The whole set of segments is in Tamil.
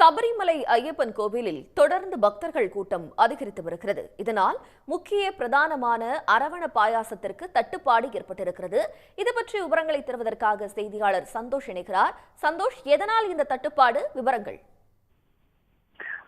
சபரிமலை ஐயப்பன் கோவிலில் தொடர்ந்து பக்தர்கள் கூட்டம் அதிகரித்து வருகிறது. இதனால் முக்கிய பிரதானமான அரவண பாயாசத்திற்கு தட்டுப்பாடு ஏற்பட்டிருக்கிறது. இது பற்றி விவரங்களை தருவதற்காக செய்தியாளர் சந்தோஷ் இணைகிறார். சந்தோஷ் எதனால் இந்த தட்டுப்பாடு? விவரங்கள்.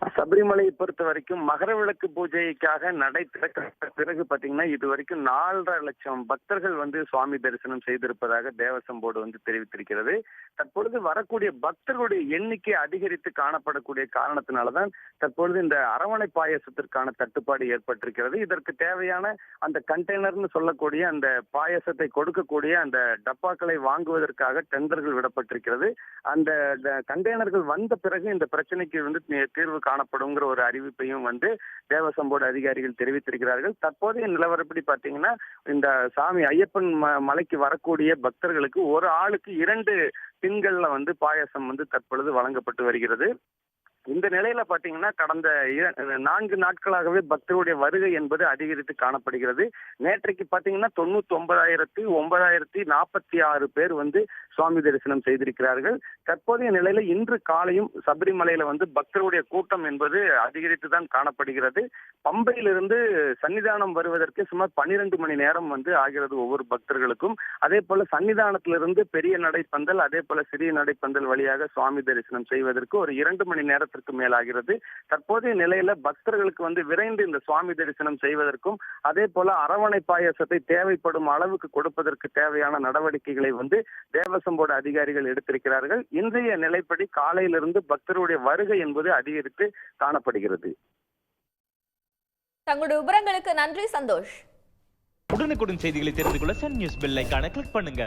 சபரிமலையை பொறுத்த வரைக்கும் மகர விளக்கு பூஜைக்காக நடை திறக்க பிறகு பாத்தீங்கன்னா இது வரைக்கும் நாலரை லட்சம் பக்தர்கள் வந்து சுவாமி தரிசனம் செய்திருப்பதாக தேவசம் போர்டு வந்து தெரிவித்திருக்கிறது. தற்பொழுது வரக்கூடிய பக்தர்களுடைய எண்ணிக்கை அதிகரித்து காணப்படக்கூடிய காரணத்தினாலதான் தற்பொழுது இந்த அரவணை பாயசத்திற்கான தட்டுப்பாடு ஏற்பட்டிருக்கிறது. இதற்கு தேவையான அந்த கண்டெய்னர்னு சொல்லக்கூடிய அந்த பாயசத்தை கொடுக்கக்கூடிய அந்த டப்பாக்களை வாங்குவதற்காக டெண்டர்கள் விடப்பட்டிருக்கிறது. அந்த கண்டெய்னர்கள் வந்த பிறகு இந்த பிரச்சனைக்கு வந்து தீ- தீர்வு காணப்படுங்கிற ஒரு அறிவிப்பையும் வந்து தேவசம் போர்டு அதிகாரிகள் தெரிவித்திருக்கிறார்கள். தற்போதைய நிலவரப்படி பாத்தீங்கன்னா இந்த சாமி ஐயப்பன் மலைக்கு வரக்கூடிய பக்தர்களுக்கு ஒரு ஆளுக்கு இரண்டு பின்கள்ல வந்து பாயாசம் வந்து தற்பொழுது வழங்கப்பட்டு வருகிறது. இந்த நிலையில பாத்தீங்கன்னா கடந்த நான்கு நாட்களாகவே பக்தருடைய வருகை என்பது அதிகரித்து காணப்படுகிறது. நேற்றைக்கு பாத்தீங்கன்னா தொண்ணூத்தி ஒன்பதாயிரத்தி ஒன்பதாயிரத்தி நாற்பத்தி ஆறு பேர் வந்து சுவாமி தரிசனம் செய்திருக்கிறார்கள். தற்போதைய நிலையில இன்று காலையும் சபரிமலையில வந்து பக்தருடைய கூட்டம் என்பது அதிகரித்து தான் காணப்படுகிறது. பம்பையிலிருந்து சன்னிதானம் வருவதற்கு சுமார் பன்னிரண்டு மணி நேரம் வந்து ஆகிறது ஒவ்வொரு பக்தர்களுக்கும். அதே போல சன்னிதானத்திலிருந்து பெரிய நடைப்பந்தல் அதே போல சிறிய நடைப்பந்தல் வழியாக சுவாமி தரிசனம் செய்வதற்கு ஒரு இரண்டு மணி நேரத்திற்கு மேலாகிறது. தற்போதைய நிலையில பக்தர்களுக்கு வந்து விரைந்து இந்த சுவாமி தரிசனம் செய்வதற்கும் அதே போல அரவணை பாயசத்தை தேவைப்படும் அளவுக்கு கொடுப்பதற்கு தேவையான நடவடிக்கைகளை வந்து தேவசம் போர்டு அதிகாரிகள் எடுத்திருக்கிறார்கள். இன்றைய நிலைப்படி காலையிலிருந்து பக்தருடைய வருகை என்பது அதிகரித்து காணப்படுகிறது. தங்களுடைய விவரங்களுக்கு நன்றி சந்தோஷ். உடனுக்குடன் செய்திகளை தெரிந்து கொள்ள சன் நியூஸ் பெல் ஐகானை கிளிக் பண்ணுங்க.